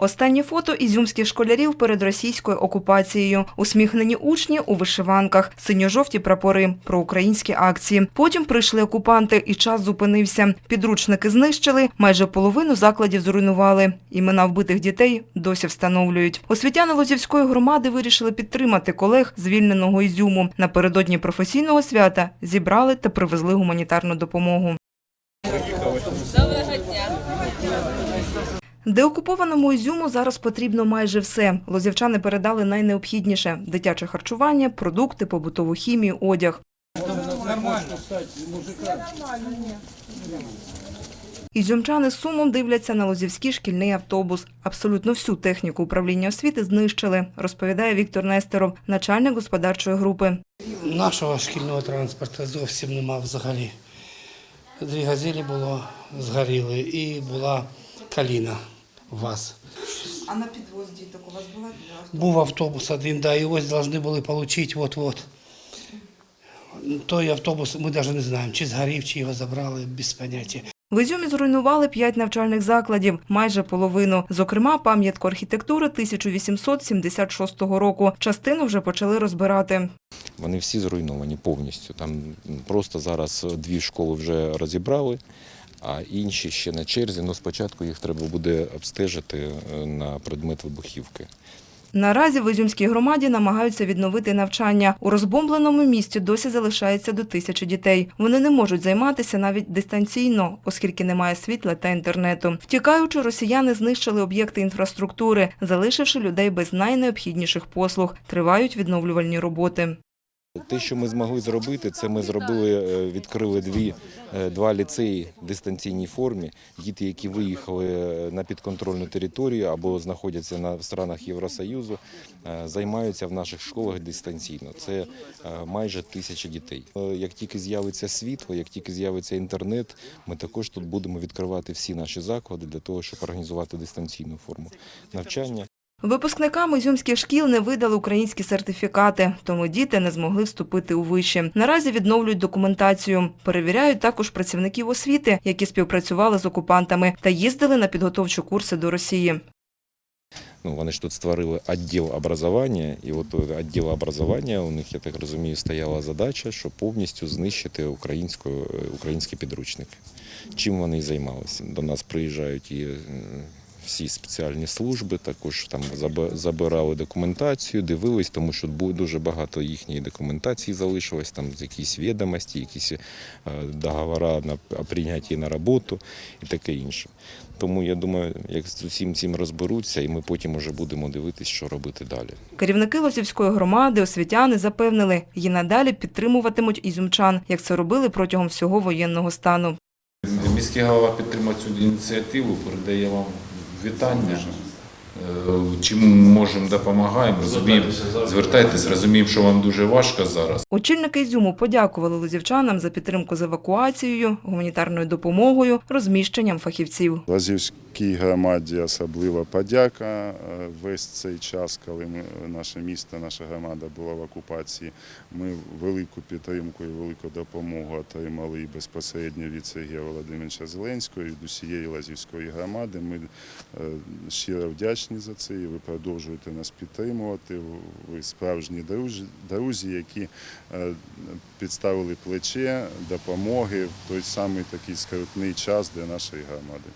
Останнє фото ізюмських школярів перед російською окупацією. Усміхнені учні у вишиванках, синьо-жовті прапори, проукраїнські акції. Потім прийшли окупанти, і час зупинився. Підручники знищили, майже половину закладів зруйнували. Імена вбитих дітей досі встановлюють. Освітяни Лозівської громади вирішили підтримати колег звільненого Ізюму. Напередодні професійного свята зібрали та привезли гуманітарну допомогу. Деокупованому Ізюму зараз потрібно майже все. Лозівчани передали найнеобхідніше – дитяче харчування, продукти, побутову хімію, одяг. Ізюмчани з сумом дивляться на лозівський шкільний автобус. Абсолютно всю техніку управління освіти знищили, розповідає Віктор Нестеров, начальник господарчої групи. Нашого шкільного транспорту зовсім нема взагалі. Дві газелі було згоріли і була каліна ВАЗ. А на підвоз діток у вас була Був автобус один, да, і ось повинні були отримати от-от. Той автобус ми навіть не знаємо, чи згорів, чи його забрали, без поняття. В Ізюмі зруйнували п'ять навчальних закладів, майже половину. Зокрема, пам'ятку архітектури 1876 року. Частину вже почали розбирати. Вони всі зруйновані повністю. Там просто зараз дві школи вже розібрали, а інші ще на черзі. Ну спочатку їх треба буде обстежити е, на предмет вибухівки. Наразі в Ізюмській громаді намагаються відновити навчання. У розбомбленому місті досі залишається до тисячі дітей. Вони не можуть займатися навіть дистанційно, оскільки немає світла та інтернету. Втікаючи, росіяни знищили об'єкти інфраструктури, залишивши людей без найнеобхідніших послуг. Тривають відновлювальні роботи. Те, що ми змогли зробити, це ми зробили, е, відкрили дві, е, два ліцеї в дистанційній формі. Діти, які виїхали е, на підконтрольну територію або знаходяться на странах Євросоюзу, займаються в наших школах дистанційно. Це майже тисяча дітей. Як тільки з'явиться світло, як тільки з'явиться інтернет, ми також тут будемо відкривати всі наші заклади для того, щоб організувати дистанційну форму навчання. Випускникам ізюмських шкіл не видали українські сертифікати, тому діти не змогли вступити у виші. Наразі відновлюють документацію. Перевіряють також працівників освіти, які співпрацювали з окупантами та їздили на підготовчі курси до Росії. Ну, вони ж тут створили відділ образування, і от у відділу образування у них, я так розумію, стояла задача, щоб повністю знищити українську, український підручник. Чим вони займалися? До нас приїжджають і е, всі спеціальні служби, також там забирали документацію, дивились, тому що дуже багато їхньої документації залишилось, там якісь відомості, якісь е, договори на о прийнятті на роботу і таке інше. Тому я думаю, як з усім цим розберуться, і ми потім вже будемо дивитися, що робити далі. Керівники Лозівської громади, освітяни запевнили, її надалі підтримуватимуть ізюмчан, як це робили протягом всього воєнного стану. Міський голова підтримав цю ініціативу, передає вам вітання. Е, Чим можемо, допомагаємо. Розуміємо, звертайтесь, розуміємо, що вам дуже важко зараз. Очільники Ізюму подякували лозівчанам за підтримку з евакуацією, гуманітарною допомогою, розміщенням фахівців. Лазівській громаді особлива подяка. Е, Весь цей час, коли ми, наше місто, наша громада була в окупації, ми велику підтримку і велику допомогу отримали і безпосередньо від Сергія Володимировича Зеленського, і від усієї Лазівської громади. Ми е, щиро вдячні за це, і ви продовжуєте нас підтримувати. Ви справжні друзі, друзі які е, підставили плече допомоги в той самий такий скрутний час для нашої громади.